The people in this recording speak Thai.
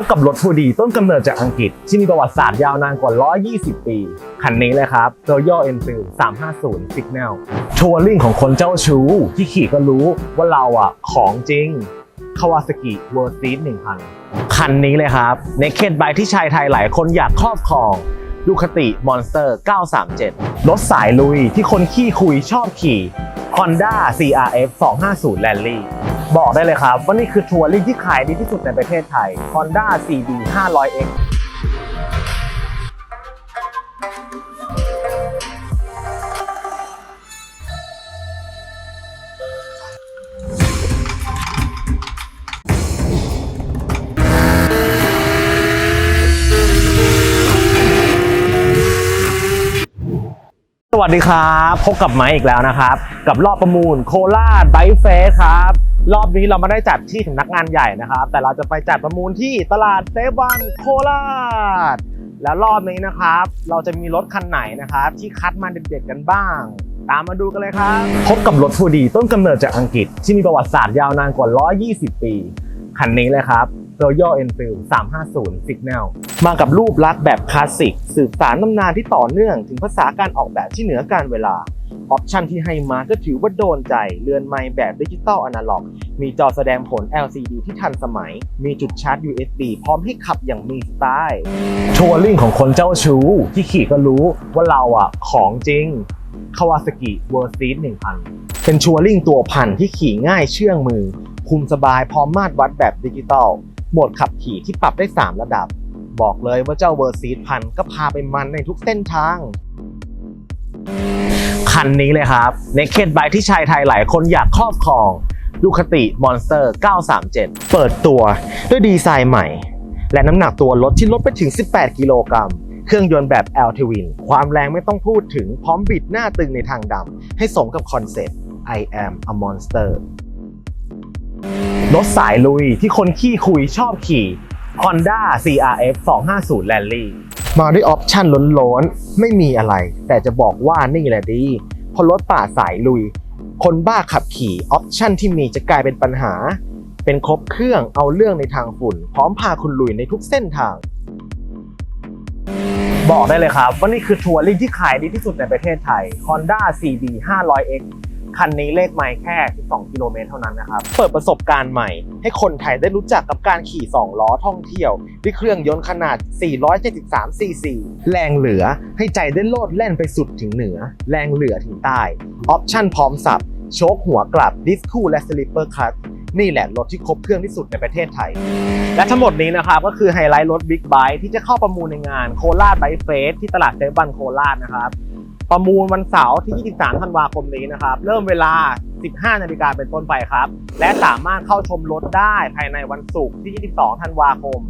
บกับรถผู้ดีต้นกำเนิดจากอังกฤษ ที่มีประวัติศาสตร์ยาวนานกว่า 120 ปี คันนี้เลยครับ Royal Enfield 350 Signal ทัวริงของคนเจ้าชู้ ที่ขี่ก็รู้ว่าเราอะ ของจริง Kawasaki World Series 1000 คันนี้เลยครับ Naked Bike ที่ชายไทยหลายคนอยากครอบครองดูคติ Monster 937 รถสายลุยที่คนขี้คุยชอบขี่ Honda CRF 250 Rally บอกได้เลยครับว่านี่คือทัวริงที่ขายดีที่สุดในประเทศไทย Honda CB 500X สวัสดีครับ พบกับไม้อีกแล้วนะครับ กับรอบประมูลโคราชไบเฟสครับ รอบนี้เราไม่ได้จัดที่สำนักงานใหญ่นะครับ แต่เราจะไปจัดประมูลที่ตลาดเซฟวันโคราช แล้วรอบนี้นะครับ เราจะมีรถคันไหนนะครับ ที่คัดมาเด็ดๆกันบ้าง ตามมาดูกันเลยครับ พบกับรถฟูดีต้นกำเนิดจากอังกฤษที่มีประวัติศาสตร์ยาวนานกว่า 120 ปี คันนี้เลยครับ Royal Enfield 350 Signal มากับรูปลักษณ์แบบคลาสสิกสืบสารตำนานที่ต่อเนื่องถึงภาษาการออกแบบที่เหนือการเวลา ออปชันที่ให้มาก็ถือว่าโดนใจ เรือนไม้แบบดิจิตอลอนาล็อก มีจอแสดงผล LCD ที่ทันสมัย มีจุดชาร์จ USB พร้อมให้ขับอย่างมีสไตล์ทัวริงของคนเจ้าชู้ ที่ขี่ก็รู้ว่าเราอะของจริง Kawasaki World Series 1000 เป็นชัวริงตัวพันที่ขี่ง่ายเชื่องมือ คุมสบายพร้อมมาตรวัดแบบดิจิตอลโหมดขับขี่ที่ปรับได้ 3 ระดับ บอกเลยว่าเจ้าเวอร์ซีดพันก็พาไปมันในทุกเส้นทาง คันนี้เลยครับ Naked Bike ที่ชายไทยหลายคนอยากครอบครองดูคติ Monster 937 เปิดตัวด้วยดีไซน์ใหม่ และน้ำหนักตัวรถที่ลดไปถึง 18 กิโลกรัม เครื่องยนต์แบบ L Twin ความแรงไม่ต้องพูดถึงพร้อมบิดหน้าตึงในทางดำให้สมกับคอนเซ็ปต์ I am a monster รถสายลุยที่คนขี้คุยชอบขี่ Honda CRF 250 Rally มาด้วยออปชั่นล้นๆ ไม่มีอะไร แต่จะบอกว่านี่แหละดีเพราะรถป่าสายลุย คนบ้าขับขี่ออปชั่นที่มีจะกลายเป็นปัญหา เป็นครบเครื่องเอาเรื่องในทางฝุ่น พร้อมพาคุณลุยในทุกเส้นทาง บอกได้เลยครับว่านี่คือทัวริงที่ขายดีที่สุดในประเทศไทย Honda CB 500X คันนี้เลขไมล์แค่ 12 กิโลเมตรเท่านั้นนะครับ เปิดประสบการณ์ใหม่ ให้คนไทยได้รู้จักกับการขี่ 2 ล้อท่องเที่ยว ด้วยเครื่องยนต์ขนาด 473 ซีซี แรงเหลือให้ใจได้โลดแล่นไปสุดถึงเหนือ แรงเหลือถึงใต้ ออปชั่นพร้อมสับ โชคหัวกลับ ดิสคูและสลิปเปอร์คัทนี่แหละรถที่ครบเครื่องที่สุดในประเทศไทย และทั้งหมดนี้นะครับก็คือไฮไลท์รถบิ๊กไบค์ที่จะเข้าประมูลในงานโคราชไบค์เฟสที่ตลาดเซฟวันโคราชนะครับ ประมูลวันเสาร์ที่ 23 ธันวาคมนี้นะครับ เริ่มเวลา 15 นาฬิกาเป็นต้นไปครับ และสามารถเข้าชมรถได้ภายในวันศุกร์ที่ 22 ธันวาคม